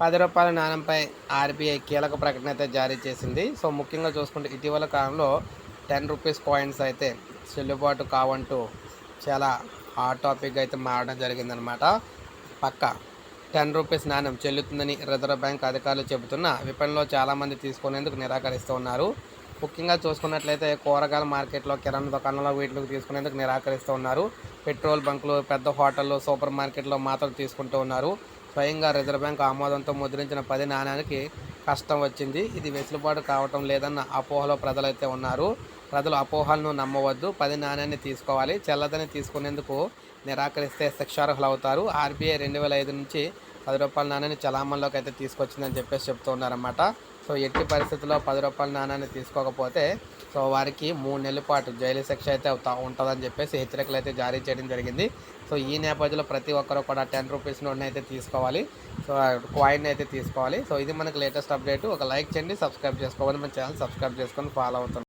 పది రూపాయల నాణ్యంపై ఆర్బీఐ కీలక ప్రకటన అయితే జారీ చేసింది. సో ముఖ్యంగా చూసుకుంటే ఇటీవల కాలంలో టెన్ రూపీస్ కాయిన్స్ అయితే చెల్లుబాటు కావంటూ చాలా హాట్ టాపిక్ అయితే మారడం జరిగిందనమాట పక్క టెన్ రూపీస్ నాణ్యం చెల్లుతుందని రిజర్వ్ బ్యాంక్ అధికారులు చెబుతున్న విపణిలో చాలామంది తీసుకునేందుకు నిరాకరిస్తూ ఉన్నారు. ముఖ్యంగా చూసుకున్నట్లయితే కూరగాయల మార్కెట్లో కిరాణా దుకాణంలో వీటికి తీసుకునేందుకు నిరాకరిస్తూ ఉన్నారు. పెట్రోల్ బంకులు పెద్ద హోటళ్ళు సూపర్ మార్కెట్లో మాత్రం తీసుకుంటూ ఉన్నారు. స్వయంగా రిజర్వ్ బ్యాంక్ ఆమోదంతో ముద్రించిన పది నాణ్యానికి కష్టం వచ్చింది. ఇది వెసులుబాటు కావటం లేదన్న అపోహలో ప్రజలైతే ఉన్నారు. ప్రజలు అపోహలను నమ్మవద్దు. పది నాణ్యాన్ని తీసుకోవాలి. చెల్లదని తీసుకునేందుకు నిరాకరిస్తే శిక్షార్హులు అవుతారు ఆర్బీఐ రెండు వేల ఐదు నుంచి పది రూపాయల నాణ్యాన్ని చలామణిలోకి అయితే తీసుకొచ్చిందని చెప్పేసి చెప్తూ ఉన్నారన్నమాట. సో ఎట్టి పరిస్థితుల్లో పది రూపాయల నాణ్యాన్ని తీసుకోకపోతే సో వారికి మూడు నెలల పాటు జైలు శిక్ష అయితే ఉంటుందని చెప్పేసి హెచ్చరికలు అయితే జారీ చేయడం జరిగింది. సో ఈ నేపథ్యంలో ప్రతి ఒక్కరు కూడా టెన్ రూపీస్ నోట్ని అయితే తీసుకోవాలి. సో కాయిన్ అయితే తీసుకోవాలి. సో ఇది మనకి లేటెస్ట్ అప్డేట్. ఒక లైక్ చేయండి సబ్స్క్రైబ్ చేసుకోవాలి మన ఛానల్ సబ్స్క్రైబ్ చేసుకొని ఫాలో అవుతుంది